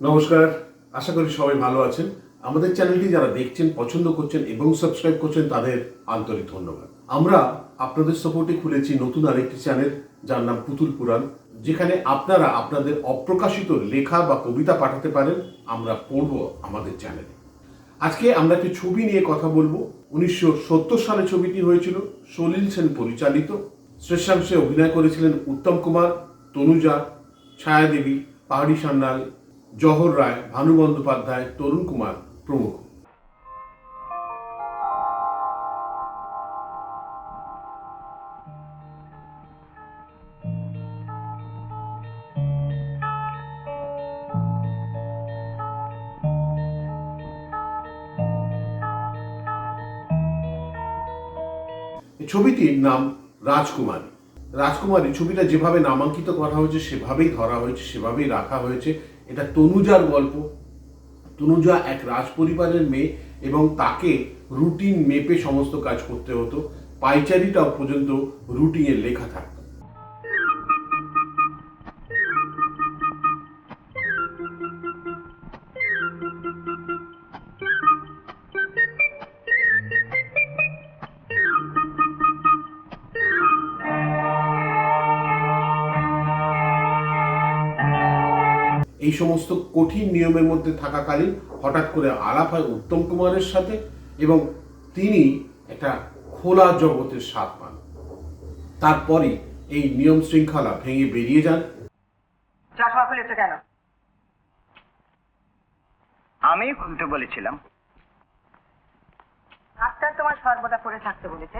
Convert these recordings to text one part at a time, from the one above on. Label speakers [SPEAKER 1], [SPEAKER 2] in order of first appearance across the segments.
[SPEAKER 1] নমস্কার, আশা করি সবাই ভালো আছেন। আমাদের চ্যানেলটি যারা দেখছেন, পছন্দ করছেন এবং সাবস্ক্রাইব করছেন, তাদের আন্তরিক ধন্যবাদ। আমরা আপনাদের সাপোর্টে খুলেছি নতুন আরেকটি চ্যানেল যার নাম পুতুল পুরাণ, যেখানে আপনারা আপনাদের অপ্রকাশিত লেখা বা কবিতা পাঠাতে পারেন। আমরা পড়ব আমাদের চ্যানেলে আজকে আমরা একটি ছবি নিয়ে কথা বলব। উনিশশো সত্তর সালে ছবিটি হয়েছিল। সলিল সেন পরিচালিত। শ্রেষ্ঠাংশে অভিনয় করেছিলেন উত্তম কুমার, তনুজা, ছায়াদেবী, পাহাড়ি সান্যাল জহর রায়, ভানু বন্দ্যোপাধ্যায়, তরুণ কুমার প্রমুখ। ছবিটির নাম রাজকুমারী। রাজকুমারী ছবিটা যেভাবে নামাঙ্কিত করা হয়েছে, সেভাবেই ধরা হয়েছে, সেভাবেই রাখা হয়েছে। এটা তনুজার গল্প। তনুজা এক রাজপরিবারের মেয়ে এবং তাকে রুটিন মেপে সমস্ত কাজ করতে হতো। পাইচারিটাও পর্যন্ত রুটিনে লেখা থাকতো। এই সমস্ত কঠিন নিয়মের মধ্যে থাকাকালীন হঠাৎ করে আলাপ হয় উত্তম কুমারের সাথে এবং তিনি একটা খোলা জগতের স্বাদ পান। তারপরই এই নিয়ম শৃঙ্খলা ভেঙে বেরিয়ে যান।
[SPEAKER 2] চশমা খুলেছো কেন? আমি খুলতে বলেছিলাম। ডাক্তার তোমার সর্বদা পড়ে থাকতে বলেছে।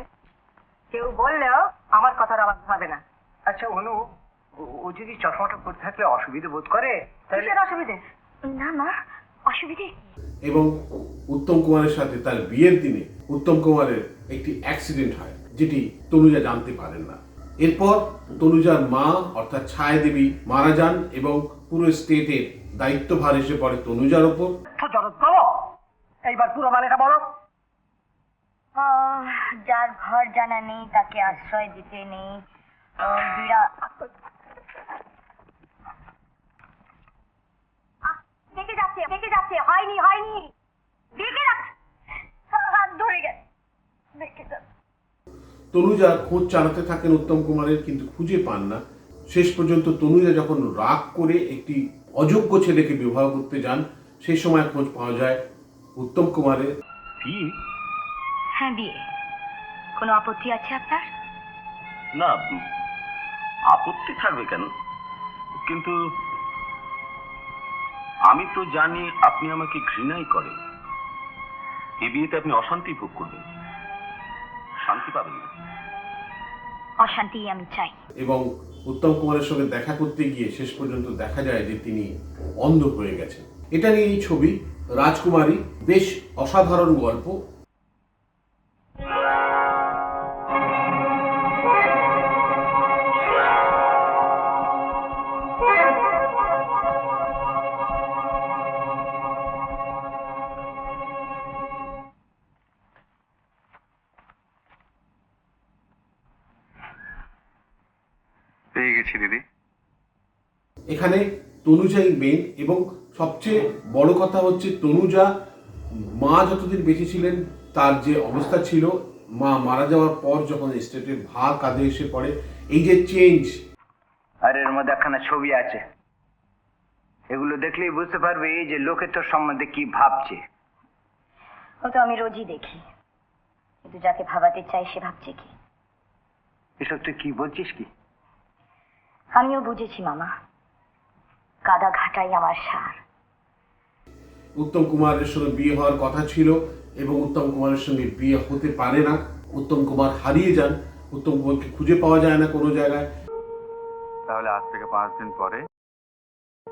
[SPEAKER 2] কেউ বললেও আমার কথার আওয়াজ হবে না। আচ্ছা অনু ও- যদি চশমাটা পরে থাকলে অসুবিধা বোধ করে তাহলে অসুবিধে?
[SPEAKER 3] না মা অসুবিধে।
[SPEAKER 1] এবং উত্তম কুমারের সাথে তার বিয়ের দিনে উত্তম কুমারের একটি অ্যাক্সিডেন্ট হয় যেটি তনুজা জানতে পারেন না। এরপর তনুজার মা অর্থাৎ ছায়া দেবী মারা যান এবং পুরো স্টেটের দায়িত্বভার এসে পড়ে তনুজার
[SPEAKER 2] করো এইবার পুরো মানেটা বলো।
[SPEAKER 3] যার ঘর জানা নেই তাকে আশ্রয় দিতে নেই। আহ, বিড়া- আহ, বেঁকে যাচ্ছে বেঁকে যাচ্ছে হয়নি হয়নি বেঁকে যাচ্ছে হাত ধরে গেছে বেঁকে যাচ্ছে
[SPEAKER 1] তনুজা খোঁজ চালাতে থাকেন উত্তম কুমারের কিন্তু খুঁজে পান না। শেষ পর্যন্ত তনুজা যখন রাগ করে একটি অযোগ্য ছেলেকে বিবাহ করতে যান সেই সময় খোঁজ পাওয়া যায় উত্তম কুমারের।
[SPEAKER 3] হ্যাঁ বিয়ে। কোনো আপত্তি আছে আপনার?
[SPEAKER 4] না আপত্তি থাকবে কেন? কিন্তু আমি তো জানি আপনি আমাকে ঘৃণাই করেন। এ বিয়েতে আপনি অশান্তি ভোগ করবেন। শান্তি পাবেন না
[SPEAKER 3] অশান্তি আমি চাই।
[SPEAKER 1] এবং উত্তম কুমারের সঙ্গে দেখা করতে গিয়ে শেষ পর্যন্ত দেখা যায় যে তিনি অন্ধ হয়ে গেছেন। এটা নিয়ে এই ছবি রাজকুমারী বেশ অসাধারণ গল্প
[SPEAKER 4] পেয়ে গেছি দিদি।
[SPEAKER 1] এখানে তনুজাই মেন এবং সবচেয়ে বড় কথা হচ্ছে তনুজা মা যতদিন বেঁচে ছিলেন তার যে অবস্থা ছিল মা মারা যাওয়ার পর যখন স্টেটের ভার কাঁধে এসে পড়ে এই যে চেঞ্জ
[SPEAKER 2] আর এর মধ্যে একখানা ছবি আছে। এগুলো দেখলেই বুঝতে পারবে যে লোকে তোর সম্বন্ধে কি ভাবছে।
[SPEAKER 3] ও তো আমি রোজই দেখি। কিন্তু যাকে ভাবাতে চাই সে ভাবছে কি?
[SPEAKER 2] এসব তুই কি বলছিস কি?
[SPEAKER 3] আমিও বুঝেছি মামা। কাদা ঘাটাই আমার সার।
[SPEAKER 1] উত্তম কুমারের সঙ্গে বিয়ে হওয়ার কথা ছিল এবং উত্তম কুমারের সঙ্গে বিয়ে হতে পারে না। উত্তম কুমার হারিয়ে যান। উত্তম কুমারকে খুঁজে পাওয়া যায় না কোনো জায়গায়।
[SPEAKER 5] তাহলে আজ থেকে পাঁচ দিন পরে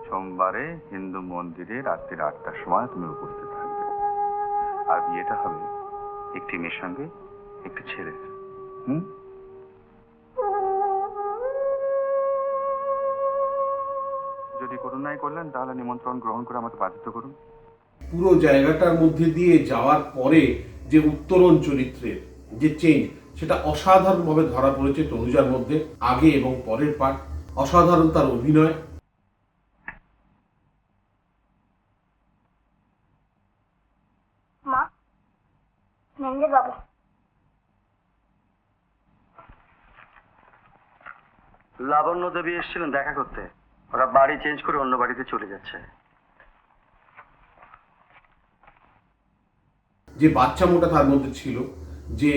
[SPEAKER 5] সোমবারে হিন্দু মন্দিরে রাত্রির আটটার সময় তুমি উপস্থিত থাকবে। আর বিয়েটা হবে একটি মেয়ের সঙ্গে একটি ছেলের। হুম? অন্যায় করলেন তাহলে নিমন্ত্রণ গ্রহণ করে আমাকে বাধ্য করুন।
[SPEAKER 1] পুরো জায়গাটার মধ্যে দিয়ে যাওয়ার পরে যে উত্তরণ চরিত্রের যে চেঞ্জ সেটা অসাধারণভাবে ধরা পড়েছে তনুজার মধ্যে আগে এবং পরের পার্ট অসাধারণ তার অভিনয়।
[SPEAKER 6] লাবণ্য দেবী এসেছিলেন দেখা করতে। ওরা বাড়ি চেঞ্জ করে অন্য বাড়িতে চলে যাচ্ছে।
[SPEAKER 1] যে বাচ্চা মোটা তার মধ্যে ছিল যে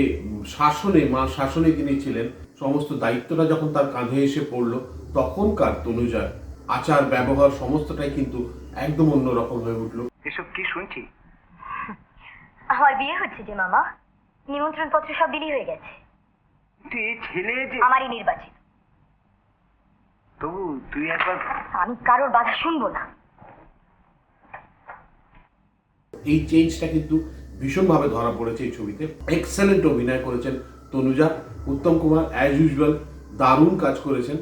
[SPEAKER 1] শাসনে মা শাসনে তিনি ছিলেন সমস্ত দায়িত্বটা যখন তার কাঁধে এসে পড়ল তখনকার তনুজার আচার ব্যবহার সমস্তটাই কিন্তু একদম অন্যরকম হয়ে উঠল।
[SPEAKER 6] এসব কি শুনছি?
[SPEAKER 3] আমার বিয়ে হচ্ছে যে মামা। নিমন্ত্রণ পত্র সব বিলি হয়ে গেছে।
[SPEAKER 6] ছেলে যে
[SPEAKER 3] আমারই নির্বাচিত।
[SPEAKER 6] তবু তুই একবার
[SPEAKER 3] আমি কারোর বাধা শুনব না।
[SPEAKER 1] এই চেঞ্জটা কিন্তু ভীষণভাবে ধরা পড়েছে এই ছবিতে। এক্সেলেন্ট অভিনয় করেছেন তনুজা উত্তম কুমার অ্যাজ ইউজুয়াল দারুণ কাজ করেছেন।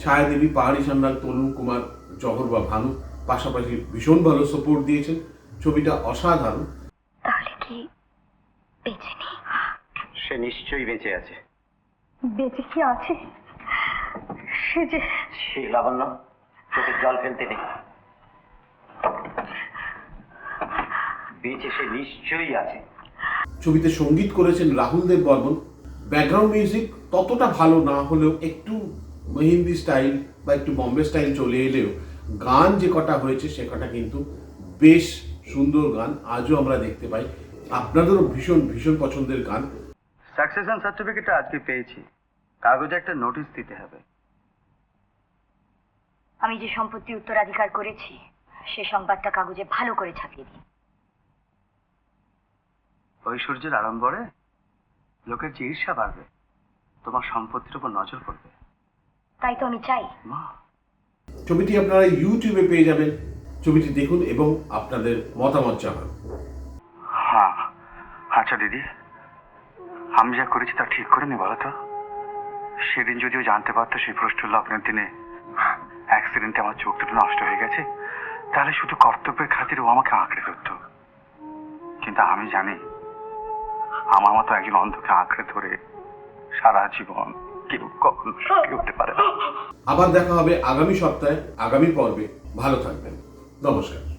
[SPEAKER 1] ছায়াদেবী পাহাড়ি সান্যাল তরুণ কুমার জহর বা ভানু পাশাপাশি ভীষণ ভালো সাপোর্ট দিয়েছেন। ছবিটা অসাধারণ।
[SPEAKER 3] তাহলে কি বেঁচে নেই?
[SPEAKER 6] সে নিশ্চয়ই বেঁচে আছে।
[SPEAKER 3] বেঁচে কি আছে? সে যে
[SPEAKER 6] সে লাবণ্য চোখের জল ফেলতে নেই বেঁচে সে নিশ্চয়ই আছে।
[SPEAKER 1] ছবিতে সংগীত করেছেন রাহুল দেব বর্মন। ব্যাকগ্রাউন্ড মিউজিক ততটা ভালো না হলেও একটু হিন্দি স্টাইল বা একটু বম্বে স্টাইল চলে এলেও গান যে কটা হয়েছে সে কটা কিন্তু বেশ সুন্দর গান। আজও আমরা দেখতে পাই। আপনাদেরও ভীষণ ভীষণ পছন্দের গান।
[SPEAKER 6] সাকসেশন সার্টিফিকেটটা আজকে পেয়েছি। কাগজে একটা নোটিশ দিতে হবে।
[SPEAKER 3] আমি যে সম্পত্তি উত্তরাধিকার করেছি সে সংবাদটা কাগজে ভালো করে ছাপিয়ে দিই
[SPEAKER 6] ঐশ্বর্যের আড়ম্বরে লোকের যে ঈর্ষা বাড়বে তোমার সম্পত্তির উপর নজর পড়বে।
[SPEAKER 3] তাই তো আমি চাই।
[SPEAKER 6] মা।
[SPEAKER 1] ছবিটি আপনারা ইউটিউবে পেয়ে যাবেন। ছবিটি দেখুন এবং আপনাদের মতামত জানান।
[SPEAKER 5] হ্যাঁ। আচ্ছা দিদি। আমি যা করেছি তা ঠিক করে নি বলো তো। সেদিন যদিও জানতে পারতো সেই প্রশ্ন লগ্নের দিনে। অ্যাক্সিডেন্টে আমার চোখ দুটো নষ্ট হয়ে গেছে। তাহলে শুধু কর্তব্যের খাতিরে ও আমাকে আঁকড়ে ধরত। কিন্তু আমি জানি, আমার মতো একজন অন্ধকে আঁকড়ে ধরে সারা জীবন কেউ কখনো সুখী হতে পারে
[SPEAKER 1] আবার দেখা হবে আগামী সপ্তাহে, আগামী পর্বে। ভালো থাকবেন। নমস্কার।